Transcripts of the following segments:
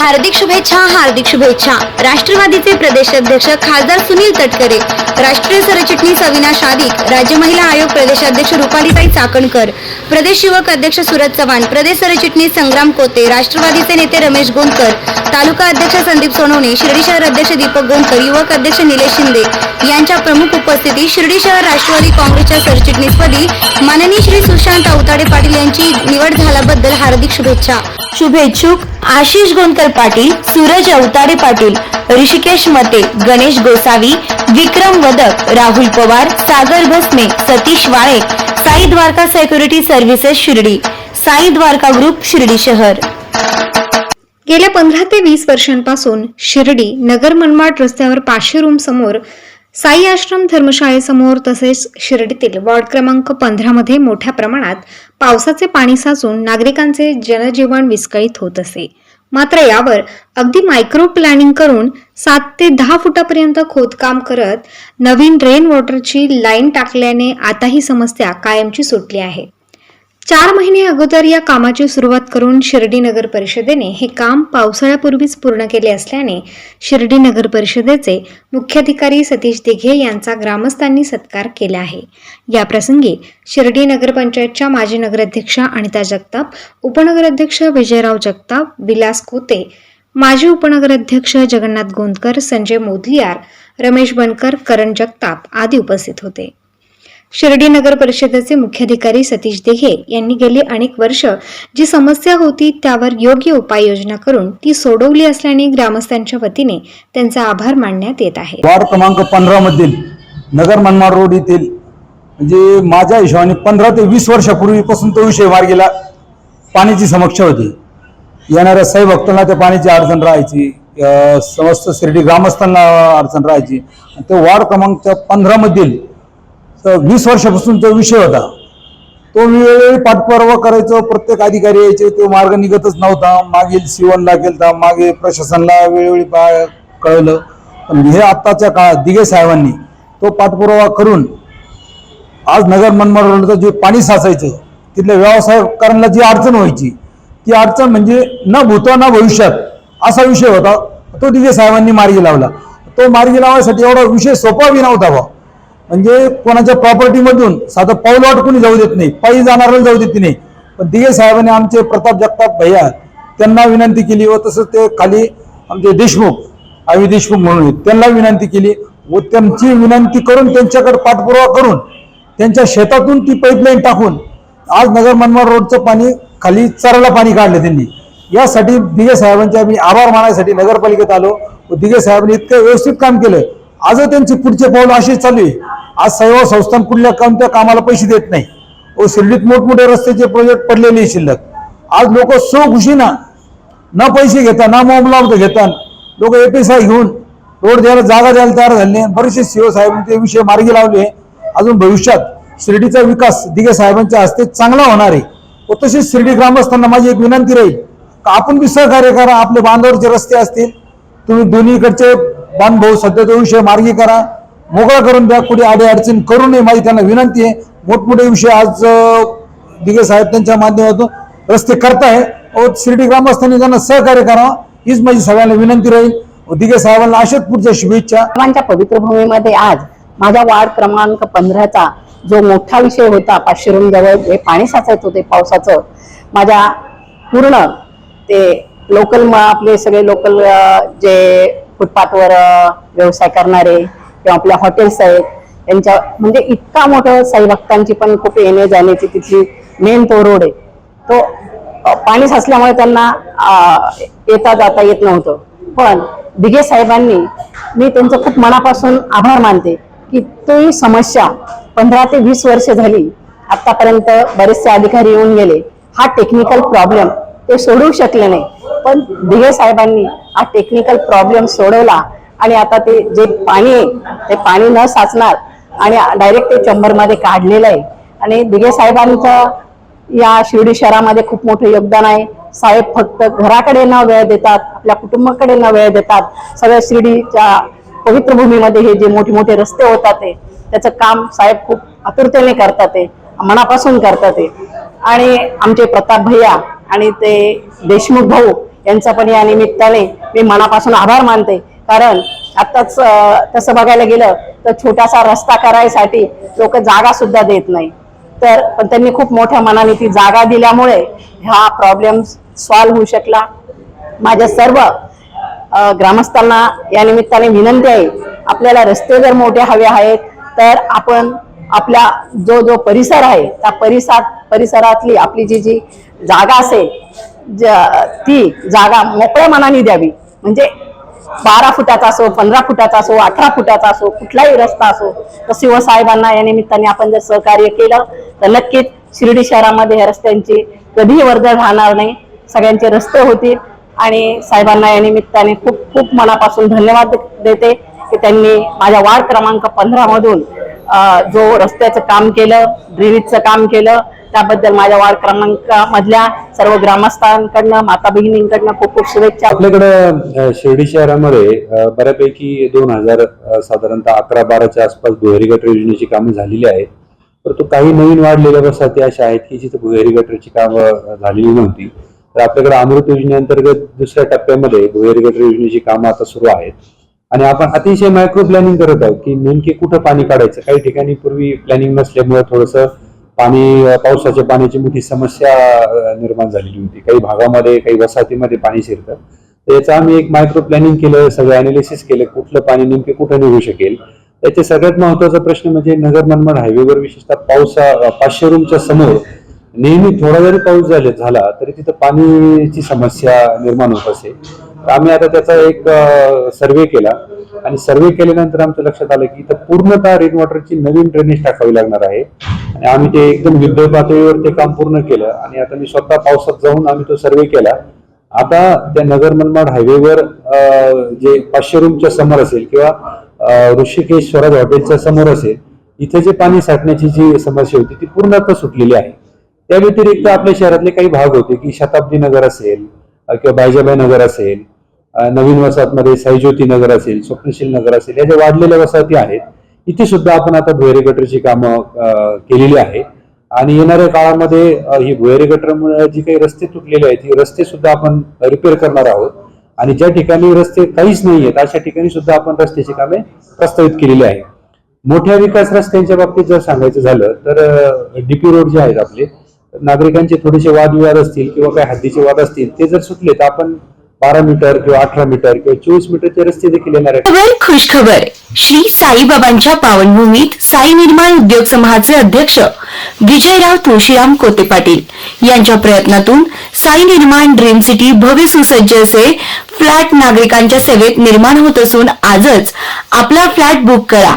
हार्दिक शुभेच्छा हार्दिक शुभेच्छा. राष्ट्रवादीचे प्रदेश अध्यक्ष खासदार सुनील तटकरे राष्ट्रीय सरचिटणीस अविनाश आदिक राज्य महिला आयोग प्रदेशाध्यक्ष रुपालीताई चाकणकर प्रदेश युवक अध्यक्ष सुरज चव्हाण प्रदेश सरचिटणीस संग्राम कोते राष्ट्रवादीचे नेते रमेश गोंदकर तालुका अध्यक्ष संदीप सोनवणे शिर्डी शहर अध्यक्ष दीपक गोंदकर युवक अध्यक्ष निलेश शिंदे यांच्या प्रमुख उपस्थितीत शिर्डी शहर राष्ट्रवादी काँग्रेसच्या सरचिटणीसपदी माननीय श्री सुशांत अवताडे पाटील यांची निवड झाल्याबद्दल हार्दिक शुभेच्छा. शुभेच्छुक Ashish Gondkar Patil Suraj Awatade Patil Rishikesh Mate Ganesh Gosavi Vikram Wadak Rahul Pawar Sagar Bhasme Satish Wale Sai Dwarka security services Shirdi Sai Dwarka group Shirdi शहर. गेल्या पंधरा ते वीस वर्षांपासून शिर्डी नगर मनमाड रस्त्यावर पाचशे रूम समोर साई आश्रम धर्मशाळेसमोर तसेच शिर्डीतील वॉर्ड क्रमांक पंधरामध्ये मोठ्या प्रमाणात पावसाचे पाणी साचून नागरिकांचे जनजीवन विस्कळीत होत असे. मात्र यावर अगदी मायक्रो प्लॅनिंग करून सात ते दहा फुटापर्यंत खोदकाम करत नवीन रेन वॉटरची लाईन टाकल्याने आता ही समस्या कायमची सुटली आहे. चार महिने अगोदर या कामाची सुरुवात करून शिर्डी नगर परिषदेने हे काम पावसाळ्यापूर्वीच पूर्ण केले असल्याने शिर्डी नगर परिषदेचे मुख्याधिकारी सतीश दिघे यांचा ग्रामस्थांनी सत्कार केला आहे. याप्रसंगी शिर्डी नगरपंचायतच्या माजी नगराध्यक्षा अनिता जगताप उपनगराध्यक्ष विजयराव जगताप विलास कोते माजी उपनगराध्यक्ष जगन्नाथ गोंदकर संजय मोदलियार रमेश बनकर करण जगताप आदी उपस्थित होते. शिर्डी नगर परिषदेचे मुख्याधिकारी सतीश दिघे यांनी गेली अनेक वर्ष जी समस्या होती त्यावर योग्य उपाययोजना करून ती सोडवली असल्याने ग्रामस्थांच्या वतीने त्यांचा आभार मानण्यात येत आहे. वार्ड क्रमांक पंधरा मधील नगर मनमाड रोड येथील म्हणजे माझ्या हिशोबाने पंधरा ते वीस वर्षापूर्वीपासून तो विषय मार्गीला पाण्याची समस्या होती. येणाऱ्या साई भक्तांना त्या पाण्याची अडचण राहायची समस्त शिर्डी ग्रामस्थांना अडचण राहायची. ते वार्ड क्रमांक पंधरा मधील तर वीस वर्षापासून तो विषय होता. तो वेळोवेळी पाठपुरावा करायचो. प्रत्येक अधिकारी यायचे. तो मार्ग निघतच नव्हता. मागील सिवनला केलता मागे प्रशासनाला वेळोवेळी पा- कळवलं पण हे आत्ताच्या काळात दिघे साहेबांनी तो पाठपुरावा करून आज नगर मनमाड जे पाणी साचायचं तिथल्या व्यवसायकारांना जी अडचण व्हायची ती अडचण म्हणजे न भूता ना भविष्यात असा विषय होता. तो दिघे साहेबांनी मार्गी लावला. तो मार्गी लावण्यासाठी एवढा विषय सोपा बी नव्हता भाऊ म्हणजे कोणाच्या प्रॉपर्टीमधून साधं पाऊलवाट कोणी जाऊ देत नाही. पायी जाणाऱ्याला जाऊ देत नाही. पण दिघे साहेबांनी आमचे प्रताप जगताप भैया त्यांना विनंती केली व तसंच ते खाली आमचे देशमुख आवी देशमुख म्हणून त्यांना विनंती केली व त्यांची विनंती करून त्यांच्याकडे पाठपुरावा करून त्यांच्या शेतातून ती पाईपलाईन टाकून आज नगर मनमाड रोडचं पाणी खाली चराला पाणी काढलं त्यांनी. यासाठी दिघे साहेबांचे आम्ही आभार मानायसाठी नगरपालिकेत आलो व दिघे साहेबांनी इतकं व्यवस्थित काम केलं. आजही त्यांची पुढचे पाऊल असेच चालू आहे. आज सेवा संस्थान कुठल्या कोणत्या कामाला पैसे देत नाही. व शिर्डीत मोठमोठे रस्त्याचे प्रोजेक्ट पडलेले शिल्लक. आज लोक सो खुशीना ना पैसे घेता ना मोबलावत घेतात. लोक एपीसाय घेऊन रोड द्यायला जागा द्यायला तयार झाले बरेचसे सीओ साहेबांनी ते विषय मार्गी लावले अजून भविष्यात शिर्डीचा विकास दिघे साहेबांच्या हस्ते चांगला होणार आहे. व तसेच शिर्डी ग्रामस्थांना माझी एक विनंती राहील का आपण बी सहकार्य करा आपले बांधावरचे रस्ते असतील. तुम्ही दोन्हीकडचे बांधभाऊ सध्या तो विषय मार्गी करा. मोकळा करून द्या कुठे आडे अडचण करू नये माझी त्यांना विनंती आहे. मोठमोठे विषय आज दिगे साहेब त्यांच्या माध्यमातून रस्ते करताय. व शिर्डी ग्रामस्थांनी त्यांना सहकार्य करावं हीच माझी सगळ्यांना विनंती राहील. दिगे साहेबांना अशाच पुढच्या शुभेच्छा. सर्वांच्या पवित्र भूमीमध्ये आज माझ्या वार्ड क्रमांक पंधराचा जो मोठा विषय होता पाचशे जवळ जे पाणी साचायचं होते पावसाचं माझ्या पूर्ण ते लोकल आपले सगळे लोकल जे फुटपाथवर व्यवसाय करणारे किंवा आपल्या हॉटेल्स आहेत त्यांच्या म्हणजे इतका मोठं साई भक्तांची पण खूप येणे जाण्याची तिथली मेन तो रोड आहे. तो पाणी साचल्यामुळे त्यांना येता जाता येत नव्हतं. पण दिघे साहेबांनी मी त्यांचं खूप मनापासून आभार मानते की ती समस्या पंधरा ते वीस वर्ष झाली आतापर्यंत बरेचसे अधिकारी येऊन गेले. हा टेक्निकल प्रॉब्लेम ते सोडवू शकले नाही. पण दिघे साहेबांनी हा टेक्निकल प्रॉब्लेम सोडवला आणि आता ते जे पाणी आहे ते पाणी न साचणार आणि डायरेक्ट ते चंबरमध्ये काढलेलं आहे. आणि दिगे साहेबांचं या शिर्डी शहरामध्ये खूप मोठं योगदान आहे. साहेब फक्त घराकडे न वेळ देतात आपल्या कुटुंबाकडे न वेळ देतात. सगळ्या शिर्डीच्या पवित्र भूमीमध्ये हे जे मोठे मोठे रस्ते होतात ते त्याचं काम साहेब खूप आतुरतेने करतात ते मनापासून करतात ते. आणि आमचे प्रताप भैया आणि ते देशमुख भाऊ यांचा पण या निमित्ताने मी मनापासून आभार मानते. कारण आत्ताच तसं बघायला गेलं तर छोटासा रस्ता करायसाठी लोक जागा सुद्धा देत नाही. तर पण त्यांनी खूप मोठ्या मनाने ती जागा दिल्यामुळे हा प्रॉब्लेम सॉल्व्ह होऊ शकला. माझ्या सर्व ग्रामस्थांना या निमित्ताने विनंती आहे आपल्याला रस्ते जर मोठे हवे आहेत तर आपण आपला जो जो परिसर आहे त्या परिसरात परिसरातली आपली जी जी जागा असेल ज- ती जागा मोकळ्या मनाने द्यावी. म्हणजे बारा फुटाचा असो पंधरा फुटाचा असो अठरा फुटाचा असो कुठलाही रस्ता असो तर शिवसाहेबांना या निमित्ताने आपण जर सहकार्य केलं तर नक्कीच शिर्डी शहरामध्ये या रस्त्यांची कधीही वर्दळ राहणार नाही. सगळ्यांचे रस्ते होतील. आणि साहेबांना या निमित्ताने खूप खूप मनापासून धन्यवाद देते की त्यांनी माझ्या वार्ड क्रमांक पंधरा मधून जो रस्त्याचं काम केलं ड्रेनेजचं काम केलं त्याबद्दल माझ्या वार्ड क्रमांक मधल्या सर्व ग्रामस्थांकडनं माता भगिनींकडनं खूप खूप शुभेच्छा. आपल्याकडं शिर्डी शहरामध्ये बऱ्यापैकी दोन हजार साधारणतः अकरा बाराच्या आसपास भुयारी गटर योजनेची कामं झालेली आहेत. परंतु काही नवीन वाढलेल्या वसाहती अशा आहेत की जिथे भुयारी गटरची कामं झालेली नव्हती. तर आपल्याकडे अमृत योजनेअंतर्गत दुसऱ्या टप्प्यामध्ये भुयारी गटर योजनेची कामं आता सुरू आहेत. आणि आपण अतिशय मायक्रो प्लॅनिंग करत आहोत की नेमके कुठं पाणी काढायचं? काही ठिकाणी पूर्वी प्लॅनिंग नसल्यामुळे थोडंसं पाणी पावसाच्या पाण्याची मोठी समस्या निर्माण झालेली होती. काही भागामध्ये काही वसाहतीमध्ये पाणी शिरतं. त्याचं आम्ही एक मायक्रो प्लॅनिंग केलं सगळं अनालिसिस केलं कुठलं पाणी नेमके कुठं निघू शकेल. त्याचे सगळ्यात महत्त्वाचा प्रश्न म्हणजे नगर मनमाड हायवेवर विशेषतः पावसा पाचशे रूमच्या समोर नेहमी थोडा जरी पाऊस झाला तरी तिथं पाणीची समस्या निर्माण होत असे. आम्ही आता त्याचा एक सर्वे केला. आणि सर्वे केल्यानंतर आमच्या लक्षात आलं की इथं पूर्णतः रेन वॉटरची नवीन ड्रेनेज टाकावी लागणार आहे. आणि आम्ही ते एकदम युद्ध पातळीवर ते काम पूर्ण केलं. आणि आता मी स्वतः पावसात जाऊन आम्ही तो सर्वे केला. आता त्या नगर मनमाड हायवेवर जे पाचशे रूमच्या समोर असेल किंवा ऋषिकेश स्वराज हॉटेलच्या समोर असेल इथे जे पाणी साठण्याची जी समस्या होती ती पूर्णतः सुटलेली आहे. त्या व्यतिरिक्त आपल्या शहरातले काही भाग होते की शताब्दी नगर असेल किंवा बायजाबाई नगर असेल नवीन वसाहतमध्ये साईज्योती नगर असेल स्वप्नशील नगर असेल या ज्या वाढलेल्या वसाहती आहेत इथे सुद्धा आपण आता भुयारी गटरची कामं केलेली आहे आणि येणाऱ्या काळामध्ये ही भुयारी गटरमुळे जी काही रस्ते तुटलेले आहेत ही रस्ते सुद्धा आपण रिपेअर करणार आहोत. आणि ज्या ठिकाणी रस्ते काहीच नाही आहेत अशा ठिकाणी सुद्धा आपण रस्त्याची कामे प्रस्तावित केलेली आहे मोठ्या विकास रस्त्यांच्या बाबतीत जर सांगायचं झालं तर डीपी रोड जे आहेत आपले नागरिकांचे थोडेसे वादविवाद असतील किंवा काही हद्दीचे वाद असतील ते जर सुटले तर आपण बारा मीटर किंवा अठरा मीटर किंवा चोवीस मीटरचे रस्ते देखील येणार आहेत. खबर श्री साईबाबांच्या पावनभूमीत साई निर्माण उद्योग समूहाचे अध्यक्ष विजयराव तुळशीराम कोते पाटील यांच्या प्रयत्नातून साई निर्माण ड्रीम सिटी भव्य सुसज्ज असे फ्लॅट नागरिकांच्या सेवेत निर्माण होत असून आजच आपला फ्लॅट बुक करा.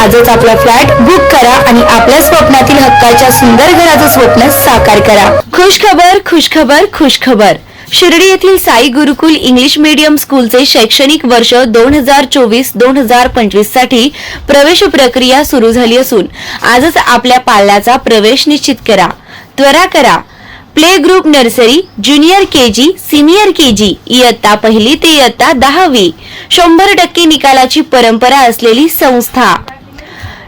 आजच आपला फ्लॅट बुक करा आणि आपल्या स्वप्नातील हक्काच्या सुंदर घराचं स्वप्न साकार करा. खुशखबर खुशखबर खुशखबर. शिर्डी येथील साई गुरुकुल इंग्लिश मीडियम स्कूलचे शैक्षणिक वर्ष दोन हजार चोवीस दोन हजार पंचवीससाठी प्रवेश प्रक्रिया सुरू झाली असून आजच आपल्या पाल्याचा प्रवेश निश्चित करा. त्वरा करा. Play group nursery junior K G senior K G इयत्ता पहिली ते इयत्ता दहावी. शंभर टक्के निकालाची परंपरा असलेली संस्था.